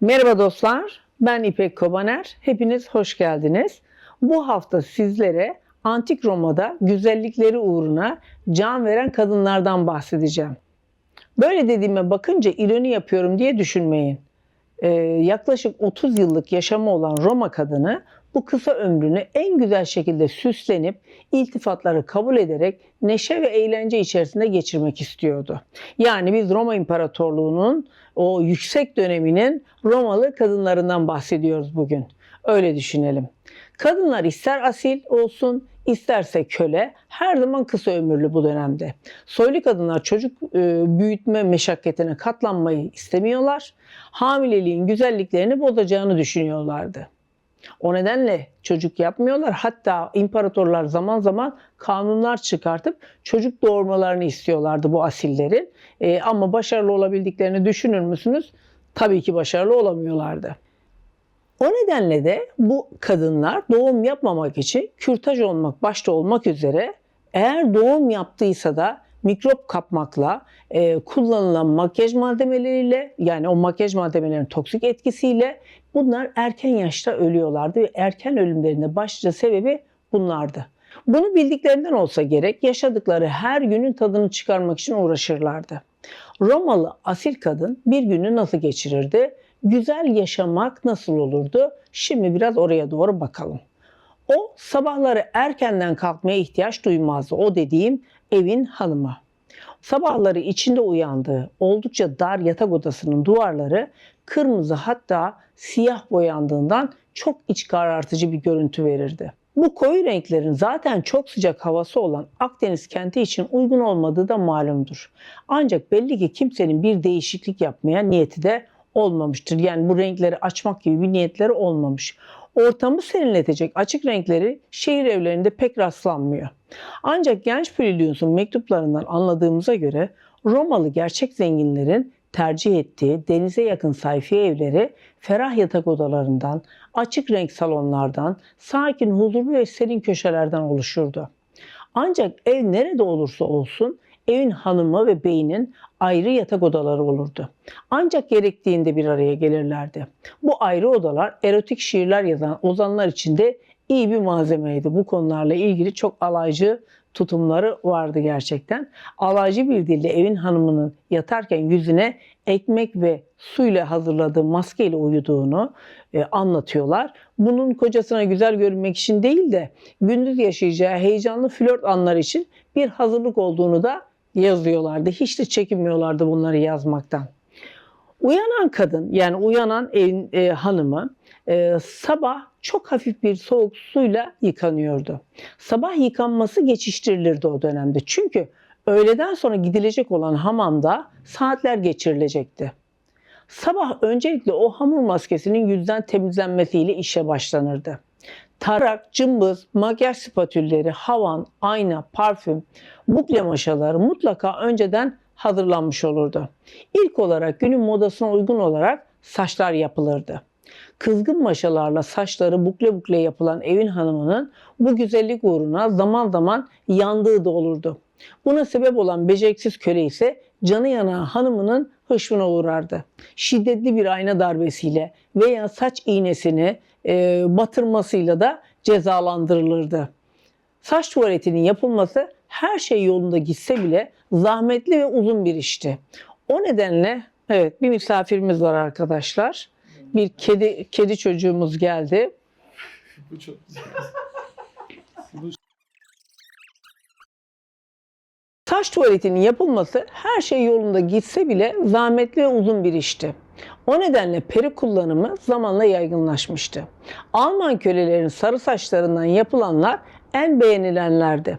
Merhaba dostlar, ben İpek Kobaner. Hepiniz hoş geldiniz. Bu hafta sizlere Antik Roma'da güzellikleri uğruna can veren kadınlardan bahsedeceğim. Böyle dediğime bakınca ironi yapıyorum diye düşünmeyin. Ee, yaklaşık 30 yıllık yaşamı olan Roma kadını bu kısa ömrünü en güzel şekilde süslenip iltifatları kabul ederek neşe ve eğlence içerisinde geçirmek istiyordu. Yani biz Roma İmparatorluğu'nun o yüksek döneminin Romalı kadınlarından bahsediyoruz bugün. Öyle düşünelim. Kadınlar ister asil olsun, isterse köle her zaman kısa ömürlü bu dönemde. Soylu kadınlar çocuk e, büyütme meşakkatine katlanmayı istemiyorlar. Hamileliğin güzelliklerini bozacağını düşünüyorlardı. O nedenle çocuk yapmıyorlar. Hatta imparatorlar zaman zaman kanunlar çıkartıp çocuk doğurmalarını istiyorlardı bu asillerin. E, ama başarılı olabildiklerini düşünür müsünüz? Tabii ki başarılı olamıyorlardı. O nedenle de bu kadınlar doğum yapmamak için kürtaj olmak başta olmak üzere eğer doğum yaptıysa da mikrop kapmakla, e, kullanılan makyaj malzemeleriyle yani o makyaj malzemelerinin toksik etkisiyle bunlar erken yaşta ölüyorlardı ve erken ölümlerinde başlıca sebebi bunlardı. Bunu bildiklerinden olsa gerek yaşadıkları her günün tadını çıkarmak için uğraşırlardı. Romalı asil kadın bir günü nasıl geçirirdi? Güzel yaşamak nasıl olurdu? Şimdi biraz oraya doğru bakalım. O sabahları erkenden kalkmaya ihtiyaç duymazdı. O dediğim evin hanımı. Sabahları içinde uyandığı oldukça dar yatak odasının duvarları kırmızı hatta siyah boyandığından çok iç karartıcı bir görüntü verirdi. Bu koyu renklerin zaten çok sıcak havası olan Akdeniz kenti için uygun olmadığı da malumdur. Ancak belli ki kimsenin bir değişiklik yapmaya niyeti de olmamıştır. Yani bu renkleri açmak gibi bir niyetleri olmamış. Ortamı serinletecek açık renkleri şehir evlerinde pek rastlanmıyor. Ancak genç Plinius'un mektuplarından anladığımıza göre Romalı gerçek zenginlerin tercih ettiği denize yakın sayfiye evleri ferah yatak odalarından, açık renk salonlardan, sakin, huzurlu ve serin köşelerden oluşurdu. Ancak ev nerede olursa olsun evin hanımı ve beyinin ayrı yatak odaları olurdu. Ancak gerektiğinde bir araya gelirlerdi. Bu ayrı odalar erotik şiirler yazan ozanlar için de iyi bir malzemeydi. Bu konularla ilgili çok alaycı tutumları vardı gerçekten. Alaycı bir dille evin hanımının yatarken yüzüne ekmek ve suyla hazırladığı maskeyle uyuduğunu e, anlatıyorlar. Bunun kocasına güzel görünmek için değil de gündüz yaşayacağı heyecanlı flört anlar için bir hazırlık olduğunu da yazıyorlardı. Hiç de çekinmiyorlardı bunları yazmaktan. Uyanan kadın yani uyanan evin e, hanımı e, sabah çok hafif bir soğuk suyla yıkanıyordu. Sabah yıkanması geçiştirilirdi o dönemde. Çünkü öğleden sonra gidilecek olan hamamda saatler geçirilecekti. Sabah öncelikle o hamur maskesinin yüzden temizlenmesiyle işe başlanırdı. Tarak, cımbız, makyaj spatülleri, havan, ayna, parfüm, bukle maşaları mutlaka önceden hazırlanmış olurdu. İlk olarak günün modasına uygun olarak saçlar yapılırdı. Kızgın maşalarla saçları bukle bukle yapılan evin hanımının bu güzellik uğruna zaman zaman yandığı da olurdu. Buna sebep olan beceriksiz köle ise canı yana hanımının hışmına uğrardı. Şiddetli bir ayna darbesiyle veya saç iğnesini e, batırmasıyla da cezalandırılırdı. Saç tuvaletinin yapılması her şey yolunda gitse bile zahmetli ve uzun bir işti. O nedenle evet bir misafirimiz var arkadaşlar. Bir kedi kedi çocuğumuz geldi. Bu çok güzel. Saç tuvaletinin yapılması her şey yolunda gitse bile zahmetli ve uzun bir işti. O nedenle peri kullanımı zamanla yaygınlaşmıştı. Alman kölelerin sarı saçlarından yapılanlar en beğenilenlerdi.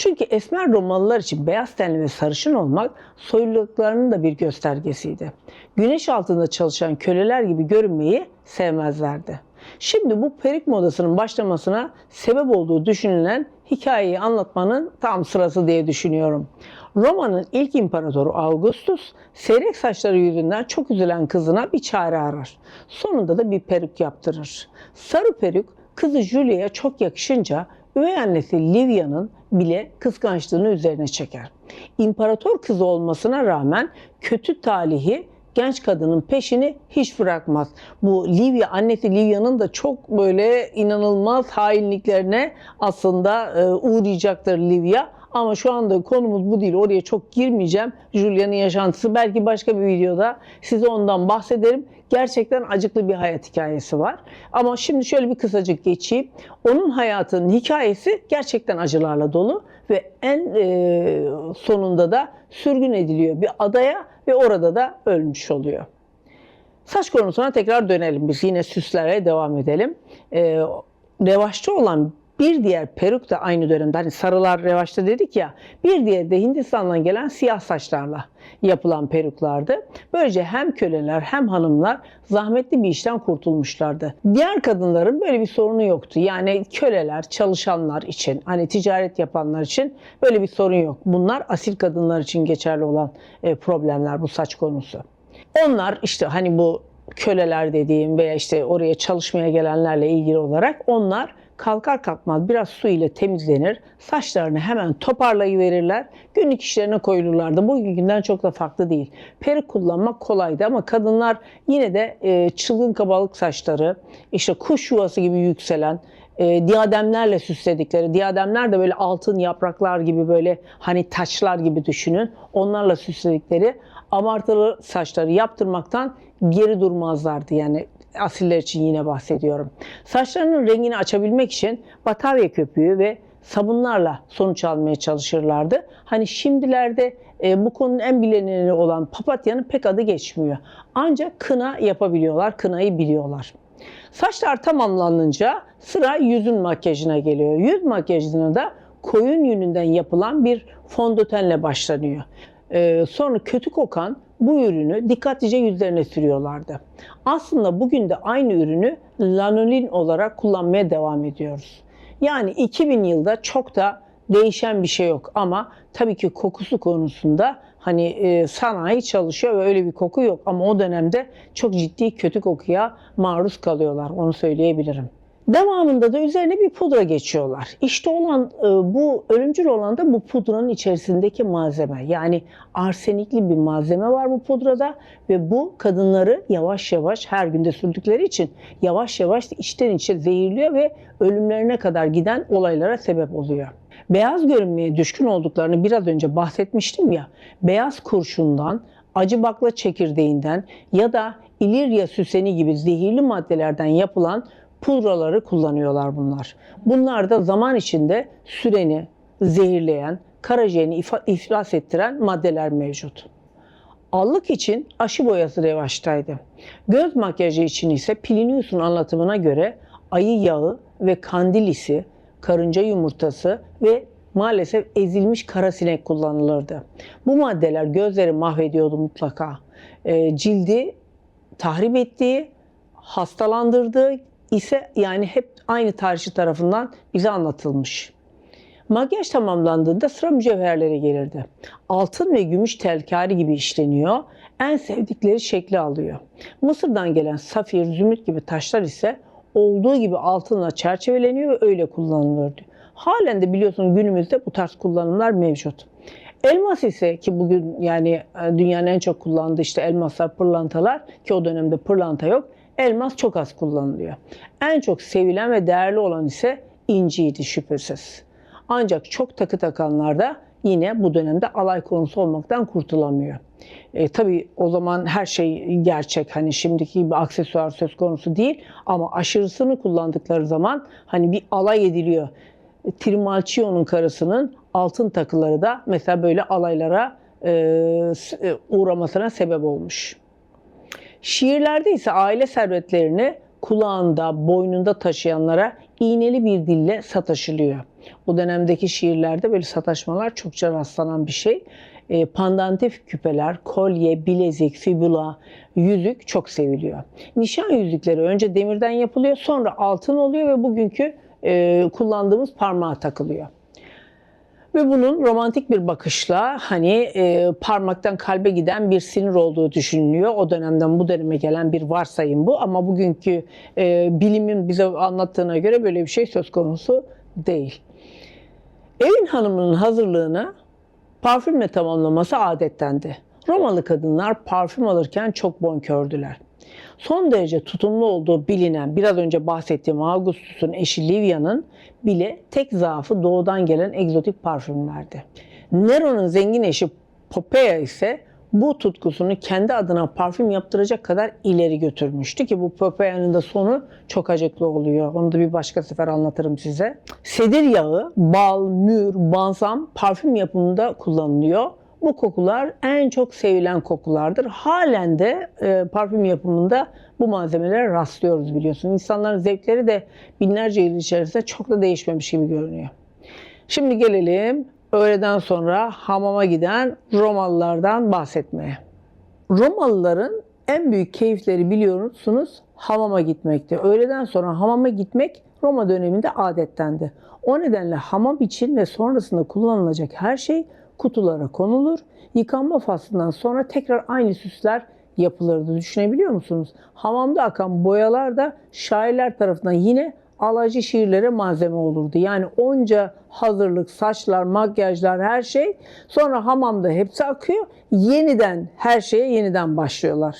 Çünkü esmer Romalılar için beyaz tenli ve sarışın olmak soyluluklarının da bir göstergesiydi. Güneş altında çalışan köleler gibi görünmeyi sevmezlerdi. Şimdi bu perik modasının başlamasına sebep olduğu düşünülen hikayeyi anlatmanın tam sırası diye düşünüyorum. Roma'nın ilk imparatoru Augustus, seyrek saçları yüzünden çok üzülen kızına bir çare arar. Sonunda da bir peruk yaptırır. Sarı peruk kızı Julia'ya çok yakışınca üvey annesi Livia'nın bile kıskançlığını üzerine çeker. İmparator kızı olmasına rağmen kötü talihi genç kadının peşini hiç bırakmaz. Bu Livya, annesi Livya'nın da çok böyle inanılmaz hainliklerine aslında e, uğrayacaktır Livya. Ama şu anda konumuz bu değil. Oraya çok girmeyeceğim. Julia'nın yaşantısı belki başka bir videoda size ondan bahsederim. Gerçekten acıklı bir hayat hikayesi var. Ama şimdi şöyle bir kısacık geçeyim. Onun hayatının hikayesi gerçekten acılarla dolu ve en e, sonunda da sürgün ediliyor bir adaya ve orada da ölmüş oluyor. Saç konusuna tekrar dönelim biz. Yine süslerle devam edelim. Ee, revaçta olan bir diğer peruk da aynı dönemde hani sarılar revaçta dedik ya bir diğeri de Hindistan'dan gelen siyah saçlarla yapılan peruklardı. Böylece hem köleler hem hanımlar zahmetli bir işten kurtulmuşlardı. Diğer kadınların böyle bir sorunu yoktu. Yani köleler, çalışanlar için, hani ticaret yapanlar için böyle bir sorun yok. Bunlar asil kadınlar için geçerli olan e, problemler bu saç konusu. Onlar işte hani bu köleler dediğim veya işte oraya çalışmaya gelenlerle ilgili olarak onlar kalkar kalkmaz biraz su ile temizlenir. Saçlarını hemen toparlayıverirler. Günlük işlerine koyulurlardı. Bugünkünden çok da farklı değil. Perik kullanmak kolaydı ama kadınlar yine de e, çılgın kabalık saçları, işte kuş yuvası gibi yükselen, e, diademlerle süsledikleri, diademler de böyle altın yapraklar gibi böyle hani taçlar gibi düşünün. Onlarla süsledikleri abartılı saçları yaptırmaktan geri durmazlardı. Yani asiller için yine bahsediyorum. Saçlarının rengini açabilmek için batarya köpüğü ve sabunlarla sonuç almaya çalışırlardı. Hani şimdilerde e, bu konunun en bilineni olan papatyanın pek adı geçmiyor. Ancak kına yapabiliyorlar, kınayı biliyorlar. Saçlar tamamlanınca sıra yüzün makyajına geliyor. Yüz makyajına da koyun yününden yapılan bir fondötenle başlanıyor. Ee, sonra kötü kokan bu ürünü dikkatlice yüzlerine sürüyorlardı. Aslında bugün de aynı ürünü lanolin olarak kullanmaya devam ediyoruz. Yani 2000 yılda çok da değişen bir şey yok ama tabii ki kokusu konusunda hani e, sanayi çalışıyor ve öyle bir koku yok ama o dönemde çok ciddi kötü kokuya maruz kalıyorlar onu söyleyebilirim. Devamında da üzerine bir pudra geçiyorlar. İşte olan e, bu ölümcül olan da bu pudranın içerisindeki malzeme. Yani arsenikli bir malzeme var bu pudrada ve bu kadınları yavaş yavaş her günde sürdükleri için yavaş yavaş içten içe zehirliyor ve ölümlerine kadar giden olaylara sebep oluyor. Beyaz görünmeye düşkün olduklarını biraz önce bahsetmiştim ya. Beyaz kurşundan, acı bakla çekirdeğinden ya da ilirya süseni gibi zehirli maddelerden yapılan pudraları kullanıyorlar bunlar. Bunlar da zaman içinde süreni zehirleyen, karaciğerini ifa- iflas ettiren maddeler mevcut. Allık için aşı boyası revaçtaydı. Göz makyajı için ise Plinius'un anlatımına göre ayı yağı ve kandilisi, karınca yumurtası ve maalesef ezilmiş kara sinek kullanılırdı. Bu maddeler gözleri mahvediyordu mutlaka. Ee, cildi tahrip ettiği, hastalandırdığı ise yani hep aynı tarihçi tarafından bize anlatılmış. Makyaj tamamlandığında sıra mücevherlere gelirdi. Altın ve gümüş telkari gibi işleniyor. En sevdikleri şekli alıyor. Mısır'dan gelen safir, zümrüt gibi taşlar ise olduğu gibi altınla çerçeveleniyor ve öyle kullanılırdı. Halen de biliyorsunuz günümüzde bu tarz kullanımlar mevcut. Elmas ise ki bugün yani e, dünyanın en çok kullandığı işte elmaslar, pırlantalar ki o dönemde pırlanta yok. Elmas çok az kullanılıyor. En çok sevilen ve değerli olan ise inciydi şüphesiz. Ancak çok takı takanlar da yine bu dönemde alay konusu olmaktan kurtulamıyor. E, tabii o zaman her şey gerçek. Hani şimdiki gibi aksesuar söz konusu değil ama aşırısını kullandıkları zaman hani bir alay ediliyor. Trimalchio'nun karısının altın takıları da mesela böyle alaylara e, e, uğramasına sebep olmuş. Şiirlerde ise aile servetlerini kulağında, boynunda taşıyanlara iğneli bir dille sataşılıyor. O dönemdeki şiirlerde böyle sataşmalar çokça rastlanan bir şey. E, pandantif küpeler, kolye, bilezik, fibula, yüzük çok seviliyor. Nişan yüzükleri önce demirden yapılıyor, sonra altın oluyor ve bugünkü e, kullandığımız parmağa takılıyor. Ve bunun romantik bir bakışla hani e, parmaktan kalbe giden bir sinir olduğu düşünülüyor. O dönemden bu döneme gelen bir varsayım bu ama bugünkü e, bilimin bize anlattığına göre böyle bir şey söz konusu değil. Evin hanımının hazırlığını parfümle tamamlaması adettendi. Romalı kadınlar parfüm alırken çok bonkördüler. Son derece tutumlu olduğu bilinen biraz önce bahsettiğim Augustus'un eşi Livia'nın bile tek zaafı doğudan gelen egzotik parfümlerdi. Nero'nun zengin eşi Popea ise bu tutkusunu kendi adına parfüm yaptıracak kadar ileri götürmüştü ki bu Popea'nın da sonu çok acıklı oluyor. Onu da bir başka sefer anlatırım size. Sedir yağı, bal, mür, balsam parfüm yapımında kullanılıyor. Bu kokular en çok sevilen kokulardır. Halen de e, parfüm yapımında bu malzemelere rastlıyoruz biliyorsun. İnsanların zevkleri de binlerce yıl içerisinde çok da değişmemiş gibi görünüyor. Şimdi gelelim öğleden sonra hamama giden Romalılardan bahsetmeye. Romalıların en büyük keyifleri biliyorsunuz hamama gitmekti. Öğleden sonra hamama gitmek Roma döneminde adettendi. O nedenle hamam için ve sonrasında kullanılacak her şey kutulara konulur. Yıkanma faslından sonra tekrar aynı süsler yapılırdı. Düşünebiliyor musunuz? Hamamda akan boyalar da şairler tarafından yine alacı şiirlere malzeme olurdu. Yani onca hazırlık, saçlar, makyajlar her şey sonra hamamda hepsi akıyor. Yeniden her şeye yeniden başlıyorlar.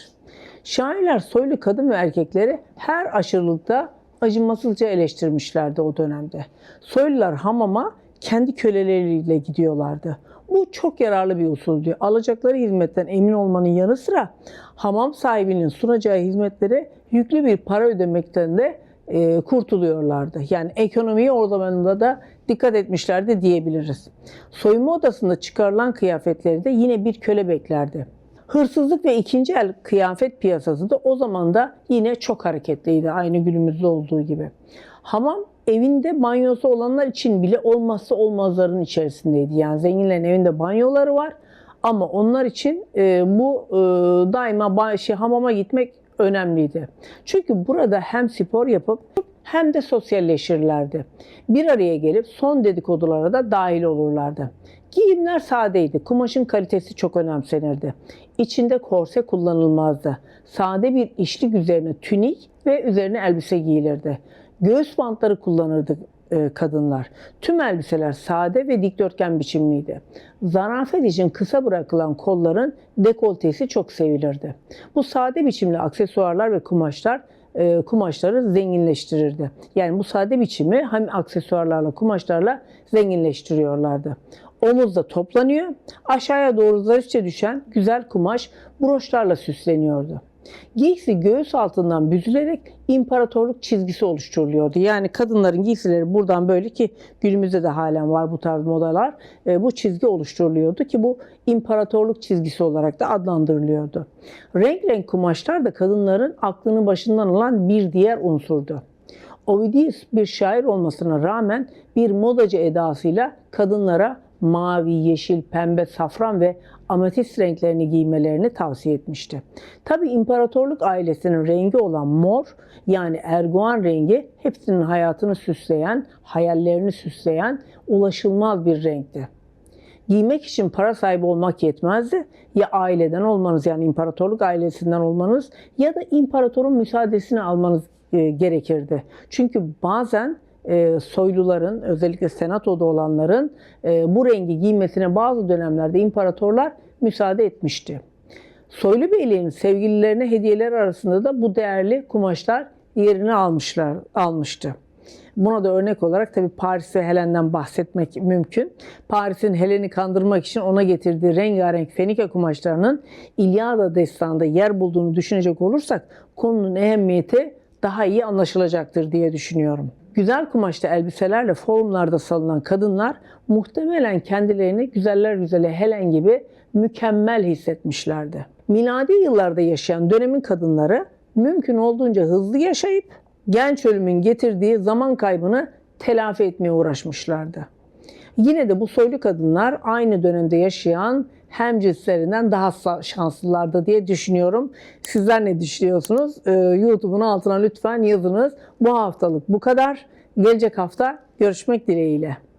Şairler soylu kadın ve erkekleri her aşırılıkta acımasızca eleştirmişlerdi o dönemde. Soylular hamama kendi köleleriyle gidiyorlardı. Bu çok yararlı bir usuldü. Alacakları hizmetten emin olmanın yanı sıra hamam sahibinin sunacağı hizmetlere yüklü bir para ödemekten de e, kurtuluyorlardı. Yani ekonomiye o zamanında da dikkat etmişlerdi diyebiliriz. Soyunma odasında çıkarılan kıyafetleri de yine bir köle beklerdi. Hırsızlık ve ikinci el kıyafet piyasası da o zaman da yine çok hareketliydi aynı günümüzde olduğu gibi. Hamam evinde banyosu olanlar için bile olmazsa olmazların içerisindeydi. Yani zenginlerin evinde banyoları var ama onlar için e, bu e, daima şey, hamama gitmek önemliydi. Çünkü burada hem spor yapıp hem de sosyalleşirlerdi. Bir araya gelip son dedikodulara da dahil olurlardı. Giyimler sadeydi. Kumaşın kalitesi çok önemsenirdi. İçinde korse kullanılmazdı. Sade bir işlik üzerine tünik ve üzerine elbise giyilirdi. Göğüs bantları kullanırdı e, kadınlar. Tüm elbiseler sade ve dikdörtgen biçimliydi. Zarafet için kısa bırakılan kolların dekoltesi çok sevilirdi. Bu sade biçimli aksesuarlar ve kumaşlar e, kumaşları zenginleştirirdi. Yani bu sade biçimi hem aksesuarlarla kumaşlarla zenginleştiriyorlardı. Omuzda toplanıyor, aşağıya doğru zarifçe düşen güzel kumaş broşlarla süsleniyordu. Giysi göğüs altından büzülerek imparatorluk çizgisi oluşturuluyordu. Yani kadınların giysileri buradan böyle ki günümüzde de halen var bu tarz modalar. E, bu çizgi oluşturuluyordu ki bu imparatorluk çizgisi olarak da adlandırılıyordu. Renk renk kumaşlar da kadınların aklını başından alan bir diğer unsurdu. Ovidius bir şair olmasına rağmen bir modacı edasıyla kadınlara mavi, yeşil, pembe, safran ve ametist renklerini giymelerini tavsiye etmişti. Tabi imparatorluk ailesinin rengi olan mor yani erguvan rengi hepsinin hayatını süsleyen, hayallerini süsleyen ulaşılmaz bir renkti. Giymek için para sahibi olmak yetmezdi. Ya aileden olmanız yani imparatorluk ailesinden olmanız ya da imparatorun müsaadesini almanız e, gerekirdi. Çünkü bazen e, soyluların özellikle senatoda olanların e, bu rengi giymesine bazı dönemlerde imparatorlar müsaade etmişti. Soylu beyliğin sevgililerine hediyeler arasında da bu değerli kumaşlar yerini almışlar almıştı. Buna da örnek olarak tabii Paris ve Helen'den bahsetmek mümkün. Paris'in Helen'i kandırmak için ona getirdiği rengarenk Fenike kumaşlarının İlyada destanında yer bulduğunu düşünecek olursak konunun ehemmiyeti daha iyi anlaşılacaktır diye düşünüyorum. Güzel kumaşlı elbiselerle forumlarda salınan kadınlar muhtemelen kendilerini güzeller güzeli Helen gibi mükemmel hissetmişlerdi. Miladi yıllarda yaşayan dönemin kadınları mümkün olduğunca hızlı yaşayıp genç ölümün getirdiği zaman kaybını telafi etmeye uğraşmışlardı. Yine de bu soylu kadınlar aynı dönemde yaşayan hem cinslerinden daha şanslılardı diye düşünüyorum. Sizler ne düşünüyorsunuz? Ee, YouTube'un altına lütfen yazınız. Bu haftalık bu kadar. Gelecek hafta görüşmek dileğiyle.